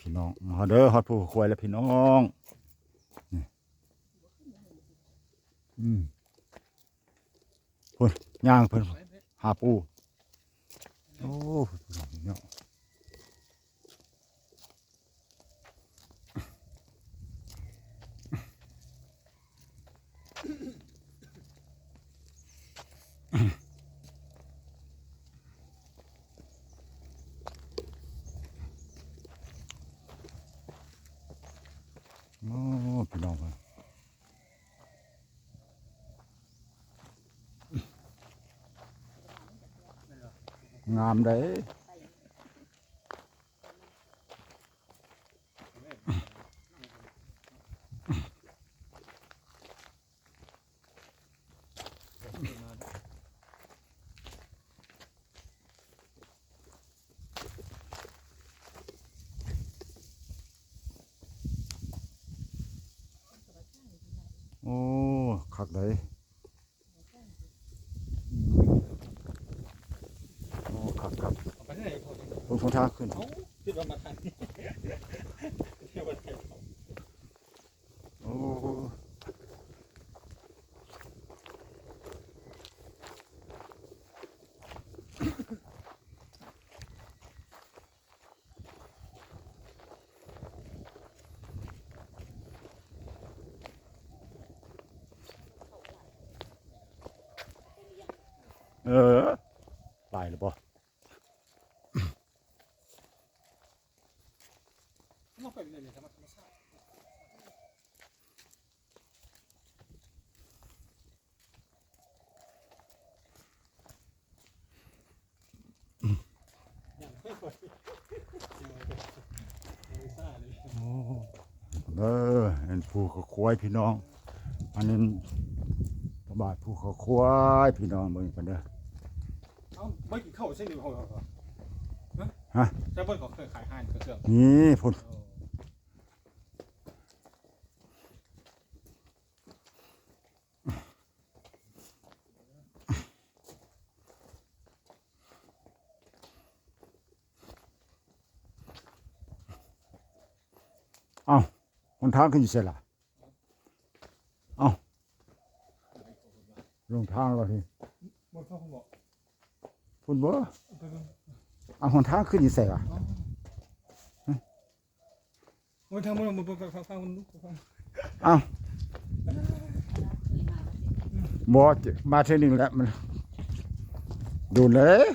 พี่น้องมาเด้อฮอดผู้ควยแล้วพี่น้องนี่อืมพุ่นย่างเพิ่นหาปูโอ้พี่น้องโอ้พี่น้องเพิ่น งามเด้โอ้คักเลยโอ้คักคัก เอาไปที่ไหนพอ มาขึ้นเอ้าคิดว่ามาทางนี้เที่ยวประเทศเขาโอ้เออไปหรือเปล่า นอกไปเป็นอะไรธรรมธรรมชาติอย่างไม่ค่อยยังไงก็ยังไม่ทราบเลย โอ้เอ อเห็นผู้เขาควายพี่น้อง อันนี้พระบาทผู้เขาควายพี่น้องเบิ่งกันเด้อเอ้าไม่กินข้าวใช่ไหมเขาเขาฮะใช่เพื่อนเขาเคยขายห้างเครื่องนี่พุ่น เออ เอ้าคน ทางขึ้นอยู่เสียละเอ้าลงทางแล้วทีหมดข้าวเขาบอกพุ่นบ่เบิ่งเอาคนทางขึ้นอยู่เสียล่ะโอ้ยทางมันมันฟังฟังมันลุกฟังเอาบ่มาเท่านึงแล้วมันดูเลย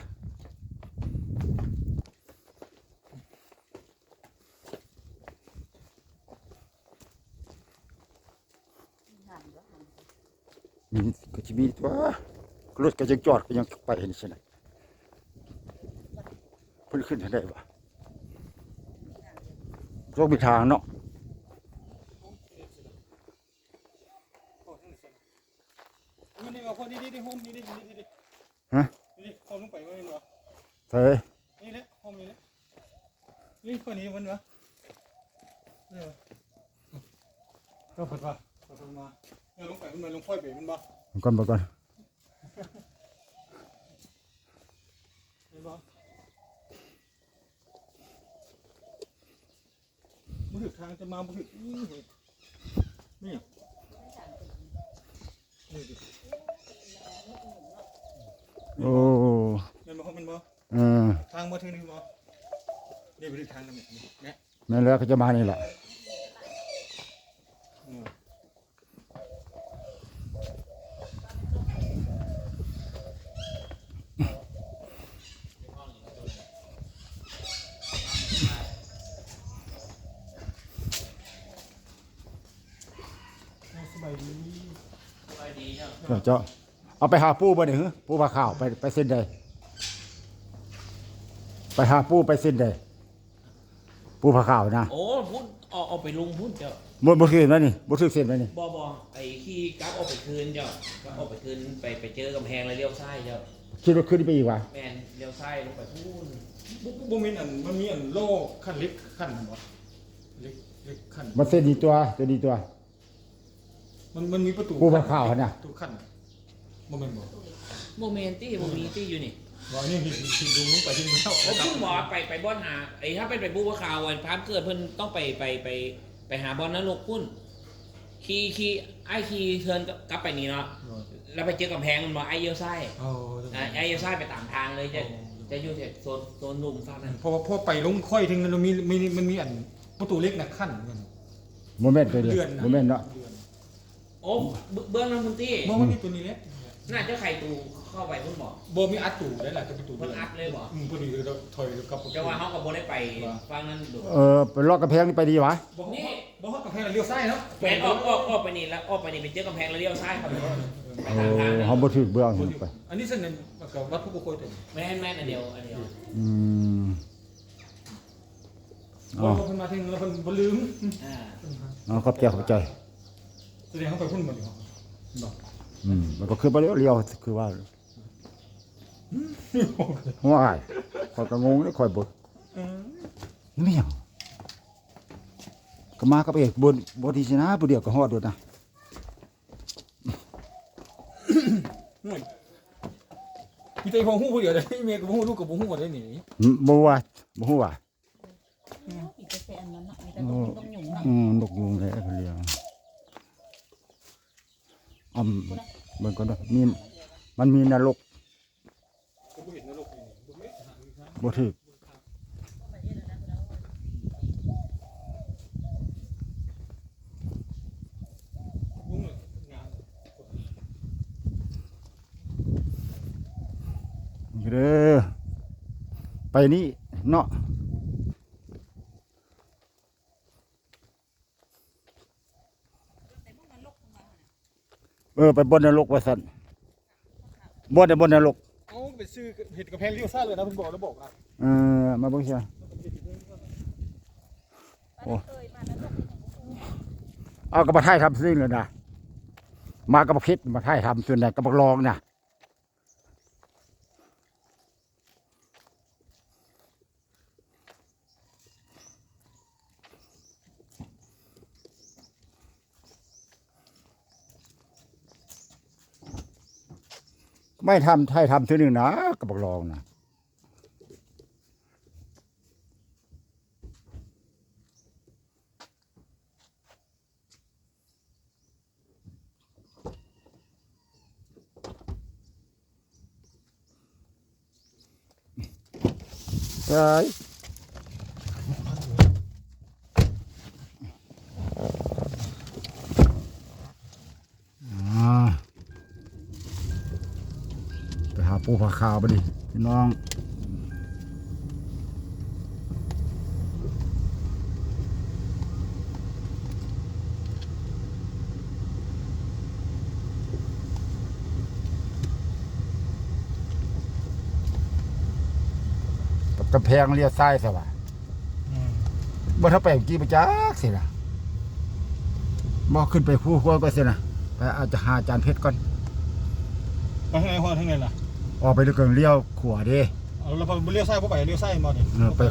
มีก็จะมีตัวรถก็ยังจอดก็ยังไปเห็นใช่ไหมเพิ่นขึ้นทางได้ปะต้องมีทางเนาะนี่นี่เอาคนนี่นี่โฮมนี่นี่นี่นี่ฮะนี่โฮมลงไปว่าเห็นวะ ใส่ นี่แหละโฮมนี่แหละนี่คนนี้มันวะเนี่ยก็ผัดว่าผัดมาเนี่ยลงไปมันมาลง ค่อยไปมันบ่มันก่อนมาก่อนเห็นบ่มันถึงทางจะมามันถึงนี่นี่นี่ดิโอ้เห็นบ่มันบ่เออทางมาถึงนี่บ่นี่ไปถึงทางนั่นนี่เนี่ยแม่นแล้วก็จะมานี่แหละ อืม สบายดี เจ้าเจ้าเอาไปหาปูบ่นี่ฮะปูปลาขาวไปไปเส้นใดไปหาปูไปเส้นใดปูปลาขาวนะโอ้พุ่นเอาเอาไปลงพุ่นเจ้าบ่บ่คือแล้วนี่บ่คือเส้นแล้วนี่บอบอไอ้ที่กราฟเอาไปคืนเจ้ากราฟเอาไปคืนไปไปเจอกำแพงแล้วเลี้ยวซ้ายเจ้าคิดว่าขึ้นไปอีกว่ะแมนเลี้ยวซ้ายลงไปพุ่นบุบบุมีอันมันมีอันโลขั้นเล็กขั้นหนึ่งวะเล็กเล็กขั้นมันเส้นนี้ตัวตัวนี้ตัว มันมันมีประตูปูปลาขาวหั่นน่ะ ประตูขั้นมันเป็นบ่โมเมนตี้โมมีตี้อยู่นี่มว่านี่ผิดผิดดูมุ้งไปที่มุ้งเท่าโอ้คุณหมอไปไปบอนหาไอ้ถ้าเป็นไปบูว่าข่าววันพามเกิดเพิ่นต้องไปไปไปไปหาบอลนรกพุ่นขี่ขี่ไอ้ขี่เทิร์นกลับไปนี่เนาะแล้วไปเจอกำแพงมันบอกไอ้เยี่ยวไส้โอ้อะไอ้เยี่ยวไส้ไปตามทางเลยจะจะอยู่ที่โซนโซนนุ่มฝั่งนั้นเพราะว่าพอไปลงค่อยถึงมันมีมีมันมีอันประตูเล็กนะขั้นมัน โมเมนต์ตัวเดียวเดือนนะโมเมนต์เนาะ โอ้เบเบื้องนั้นคุณตี้เมื่อวันนี้ตัวนี้เล็กน่าจะใครตูเข้าไปคุณบอกโบมีอัดตูได้แหละจะเป็นตูมันอัดเลยบอกอืมพอดีเราถอยกับจะว่าเขากับโบได้ไปฟังนั้นดูเออไปลอกกระแพงนี่ไปดีวะบอกนี่บอกเขากับแพงเลี้ยวซ้ายเนาะแมนออกออกออกไปนี่แล้วออกไปนี่ไปเจอกำแพงแล้วเลี้ยวซ้ายครับไปโอ้ตามทางนะเฮาบ่ถึกเบื้องไปอันนี้เส้นนึงกับวัดผู้โคยตัวแม่นแม่นอันเดียวอันเดียวอืมพอเพิ่นมาถึงแล้วเพิ่นบ่ลืมอ่าเอาขอบใจขอบใจ แสดงเขาไปพุ่นหมดอยู่บอกอืมมันก็คือบ่เลี้ยวเลี้ยวคือว่าหัวอ้ายข้อยก็งงเลยข้อยบ่นี่หยังก็มากับเอกบ่บ่ดีสินะผู้เดียวก็ฮอดโดดนะมีแต่พงหูผู้เดียวเลยเมียกับหูลูกกับหูหมดเลยหนีอืมบ่ว่าบ่ฮู้ว่ามีแต่แฟนมันเนาะมีแต่ต้องต้องหยุ่งเนาะอืมนกยุงแท้เพิ่นเลี้ยง อำเบิ่งก่อนเด้อมีมันมีนรกบ่ถึกเด้อไปนี่เนาะ ออไปบนนรกว่าซั่นบ่ได้บนนรกเอาไปซื้อเห็ดกับแพงเลี้ยวซ้ายเลยนะเพิ่นบอกแล้วบอกนะเออมาเบิ่งเสียโอ้เคยมาแล้วก็เอากระบะไทยทำซิ่งเลยนะมากระบะคิดมาไทยทำส่วนใหญ่กระบะลองนะ ไม่ทำไทยทำทีนหนึ่งนะกระบะรองนะเอ้ย ปหาปูผาขาวไปดิพี่น้องกำแพงเลี้ยวซ้ายสว่ะบ่ถ้าไปเมื่อกี้ไปจักสิล่ะบ่ขึ้นไปคู่ครัวก็สินะไปอาจจะหาอาจารย์เพชรก่อนไปทางไหนพ่อทางไหนล่ะ ออกไปด้วยกันเลี้ยวขวาเด้เอาแล้วพอเลี้ยวซ้ายบ่ไปเลี้ยวซ้ายบ่นี่เออไป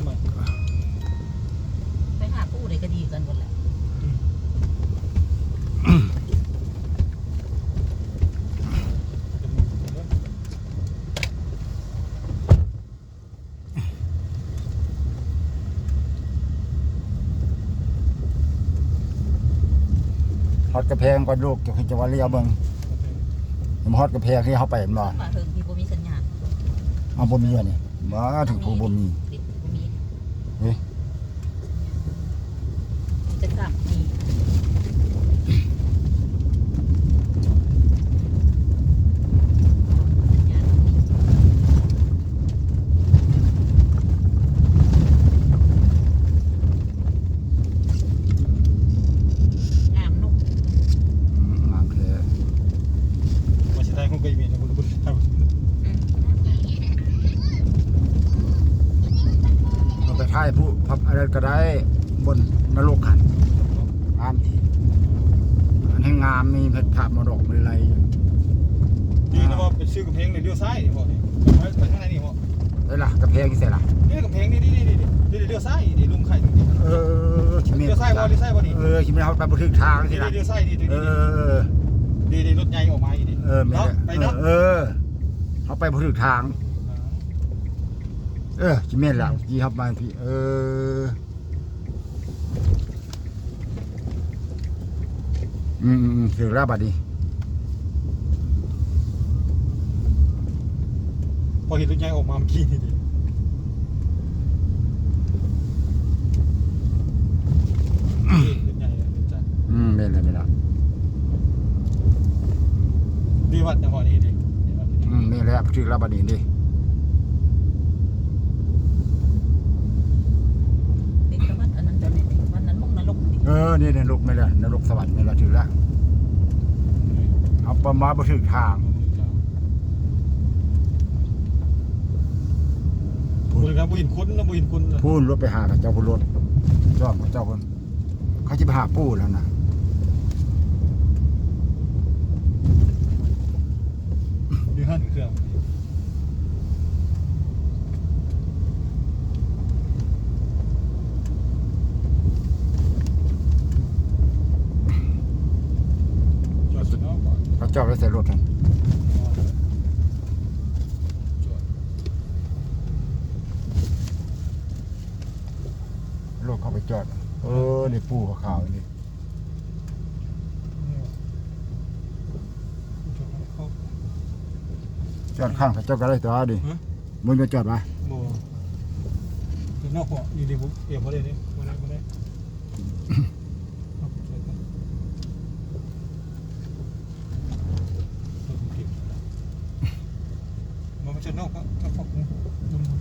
ไปหาผู้ใดก็ดีกันหมดแหละฮอดกระแพงก่อนลูกจะจะว่าเลี้ยวเบิ่ง มันฮอดกระแพงที่เฮาไปแม่นบ่มาถึงที่บ่มีสัญญาณเอาบ่มีอันนี้บ่ถึงผู้บ่มีติดบ่มีเฮ้ย จะกลับมีสัญญาณมีงามนก อืมงามแท้ มาสิได้คงไปมีนะบ่รู้บ่ได้ เอาไปถ่ายผู้พับอะไรก็ได้บนนรกหันงามดีอันให้งามมี เพชรพระมรดกมีอะไรอยู่ดีนะว่าไปซื้อกับแพงในเลี้ยวซ้ายนี่พ่อนี่ไปไปทางไหนนี่พ่อได้ล่ะกระแพงที่ใส่ล่ะนี่กับแพงนี่นี่นี่นี่เลี้ยวซ้ายนี่ลุงไข่ตรงนี้เออชิเมนเลี้ยวซ้ายบ่เลี้ยวซ้ายบ่นี่เออชิเมนเขาไปบ่ถึงทางสินี่ล่ะเลี้ยวซ้ายนี่ตัวเอนี้อดีดีรถใหญ่ออกมาอีกนี่เออแม่เนาะไปเนาะเออเขาไปบ่ถึงทาง เออจิเมนละจีครับมาพี่เอออืมอืมอืมถือแล้วบัดนี้ พอเห็นรถใหญ่ออกมาเมื่อกี้นี่ดิรถใหญ่อะจ้ะอืมเมนเลยเมนละดีวัดจังหวะนี้ดิดีวัดนี่ดิอืมเมนแล้วถือแล้วบัดนี้ดิติดกับวัดอันนั้นตอนนี้วันนั้นมุกนรกดิเออนี่นรกไม่ละนรกสวรรค์ไม่ละถือแล้วเอาประมาณบ่ถึงทาง บุญครับบุญคุณนะบุญคุณนะพูนรถไปหากับเจ้าพูนรถจอมกับเจ้าคนเขาจะไปหาปู่แล้วนะดูห้าถึงเครื่องจอดสุดเนาะก่อน เขาเจ้าแล้วใส่รถกัน จอด รถเขาไป จอด เออนี่ปู่เขาขาวนี่จอดเข้าจอดข้างเขาเจ้าก็ได้ตัวดิฮะ มึงจะจอดมาโบคือนอกหัวอยู่ดีบุ๊เอี่ยมพอได้นี่มาได้มาได้เอาไปเก็บนะเอาไปเก็บมันไม่ใช่นอกก็ก็ฟอกนะดูมัน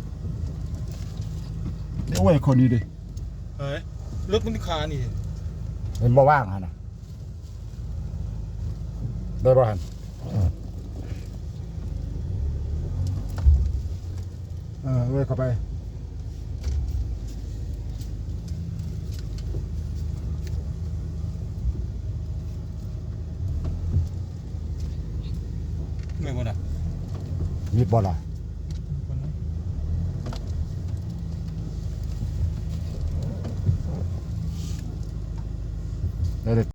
โอ้ยคนนี้ดิ เฮ้ยรถมันคานี่เห็นบ่ว่างฮะนะได้บ่ฮันเออเว้ยเข้าไปไม่หมดอะมีบ่ล่ะ คนนั้น ได้เลย